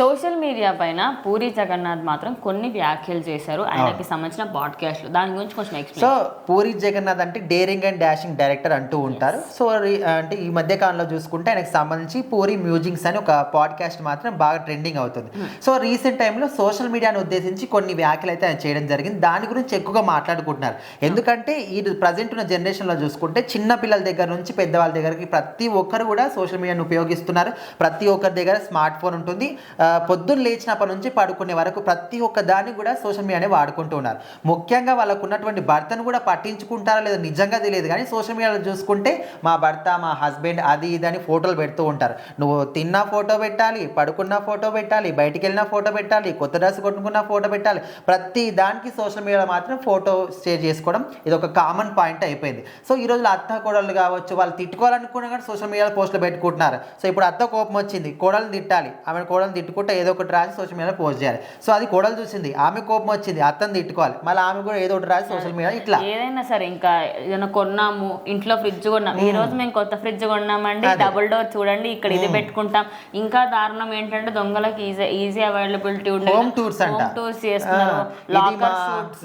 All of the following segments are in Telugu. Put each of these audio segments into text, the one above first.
సోషల్ మీడియా పైన పూరి జగన్నాథ్ మాత్రం కొన్ని వ్యాఖ్యలు చేశారు. ఆయనకి సంబంధించిన పాడ్కాస్ట్లు. దాని గురించి కొంచెం ఎక్స్ప్లెయిన్ సో పూరి జగన్నాథ్ అంటే డేరింగ్ అండ్ డాషింగ్ డైరెక్టర్ అంటూ ఉంటారు. సో అంటే ఈ మధ్య కాలంలో చూసుకుంటే ఆయనకు సంబంధించి పూరి మ్యూజిక్స్ అని ఒక పాడ్కాస్ట్ మాత్రం బాగా ట్రెండింగ్ అవుతుంది. సో రీసెంట్ టైంలో సోషల్ మీడియాను ఉద్దేశించి కొన్ని వ్యాఖ్యలు అయితే ఆయన చేయడం జరిగింది. దాని గురించి ఎక్కువగా మాట్లాడుకుంటున్నారు. ఎందుకంటే ఈ ప్రజెంట్ ఉన్న జనరేషన్లో చూసుకుంటే చిన్న పిల్లల దగ్గర నుంచి పెద్దవాళ్ళ దగ్గరికి ప్రతి ఒక్కరు కూడా సోషల్ మీడియాను ఉపయోగిస్తున్నారు. ప్రతి ఒక్కరి దగ్గర స్మార్ట్ ఫోన్ ఉంటుంది. పొద్దున్న లేచినప్పటి నుంచి పడుకునే వరకు ప్రతి ఒక్క దాన్ని కూడా సోషల్ మీడియానే వాడుకుంటూ ఉన్నారు. ముఖ్యంగా వాళ్ళకు ఉన్నటువంటి భర్తను కూడా పట్టించుకుంటారా లేదా నిజంగా తెలియదు కానీ సోషల్ మీడియాలో చూసుకుంటే మా భర్త మా హస్బెండ్ అది ఇది అని ఫోటోలు పెడుతూ ఉంటారు. నువ్వు తిన్న ఫోటో పెట్టాలి పడుకున్న ఫోటో పెట్టాలి బయటికి వెళ్ళిన ఫోటో పెట్టాలి కొత్త డ్రెస్ కొట్టుకున్న ఫోటో పెట్టాలి ప్రతి దానికి సోషల్ మీడియాలో మాత్రం ఫోటో షేర్ చేసుకోవడం ఇది ఒక కామన్ పాయింట్ అయిపోయింది. సో ఈ రోజుల్లో అత్త కోడలు కావచ్చు వాళ్ళు తిట్టుకోవాలనుకున్నా కానీ సోషల్ మీడియాలో పోస్టులు పెట్టుకుంటున్నారు. సో ఇప్పుడు అత్త కోపం వచ్చింది కోడలు తిట్టాలి ఆమె కోడలు తిట్టుకుంటే ఏదో ఒకటి రాసి సోషల్ మీడియాలో పోస్ట్ చేయాలి. సో అది కోడలు చూసింది ఆమె కోపం వచ్చింది అత్తని తిట్టుకోవాలి. మళ్ళీ ఆమె కూడా ఏదో ఒకటి రాసి సోషల్ మీడియా ఇట్లా. ఏదైనా సరే ఇంకా ఏదైనా కొన్నాము ఇంట్లో ఫ్రిడ్జ్ కొన్నాం. ఈ రోజు మేము కొత్త ఫ్రిడ్జ్ కొన్నామండి డబుల్ డోర్ చూడండి ఇక్కడ ఇది పెట్టుకుంటాం. ఇంకా దారుణం ఏంటంటే దొంగలకి ఈజీ ఈజీ అవైలబిలిటీ ఉండేది. హోమ్ టూర్స్ అంట. టూర్స్ చేస్తున్నారు. లాకర్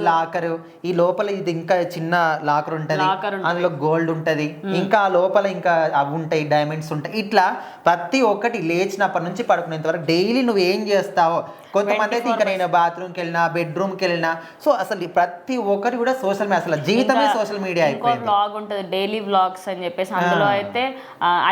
లాకర్ ఈ లోపల ఇది ఇంకా చిన్న లాకర్ ఉంటది. అందులో గోల్డ్ ఉంటది. ఇంకా ఆ లోపల ఇంకా అవి ఉంటాయి డైమండ్స్ ఉంటాయి. ఇట్లా ప్రతి ఒక్కటి లేచినప్పటి నుంచి పడుకునేంత వరకు డైలీ నువ్వు ఏం చేస్తావో? కొంతమంది అయితే ఇంకా నేను బాత్రూమ్కి వెళ్ళినా బెడ్రూమ్కి వెళ్ళినా సో అసలు ప్రతి ఒక్కటి కూడా సోషల్ మీడియా అసలు జీవితమే సోషల్ మీడియా ఇంకో వ్లాగ్ ఉంటుంది డైలీ వ్లాగ్స్ అని చెప్పేసి అందులో అయితే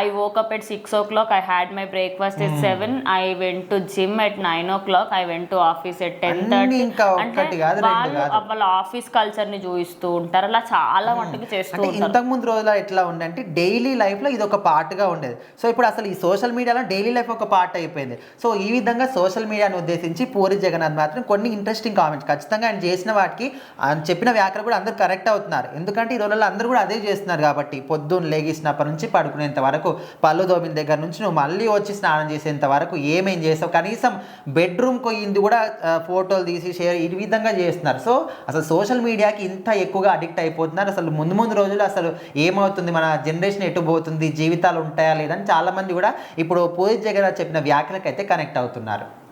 I woke up at six o'clock I had my breakfast at seven I went to gym at nine o'clock I went to office at ten thirty అంటే వాళ్ళు. వాళ్ళ ఆఫీస్ కల్చర్ని చూపిస్తూ ఉంటారు అలా చాలా మట్టుకు చేస్తూ అంటే ఉంటారు. ఇంతకు ముందు రోజుల్లో ఎట్లా ఉండే అంటే డైలీ లైఫ్లో ఇది ఒక పార్ట్గా ఉండేది. సో ఇప్పుడు అసలు ఈ సోషల్ మీడియాలో డైలీ లైఫ్ ఒక పార్ట్ అయిపోయింది. సో ఈ విధంగా సోషల్ మీడియాను ఉద్దేశించి పూరి జగన్నాథ్ మాత్రం కొన్ని ఇంట్రెస్టింగ్ కామెంట్స్ ఖచ్చితంగా ఆయన చేసిన వాటికి ఆయన చెప్పిన వ్యాఖ్యలు కూడా అందరూ కరెక్ట్ అవుతున్నారు. ఎందుకంటే ఈ రోజుల్లో అందరూ కూడా అదే చేస్తున్నారు కాబట్టి పొద్దున్న లేగిసినప్పటి నుంచి పడుకునేంత వరకు పళ్ళు దోమిన దగ్గర నుంచి నువ్వు మళ్ళీ వచ్చి స్నానం చేసేంత వరకు ఏమేం చేసావు? కనీసం బెడ్రూమ్ పోయింది కూడా ఫోటోలు తీసి షేర్ ఈ విధంగా చేస్తున్నారు. సో అసలు సోషల్ మీడియాకి ఇంత ఎక్కువగా అడిక్ట్ అయిపోతున్నారు. అసలు ముందు ముందు రోజులు అసలు ఏమవుతుంది? మన జనరేషన్ ఎటు పోతుంది? జీవితాలు ఉంటాయా లేదని చాలా మంది కూడా ఇప్పుడు పూరి జగన్నాథ్ చెప్పిన వ్యాఖ్యలకైతే కనెక్ట్ అవుతుంది అవుతున్నారు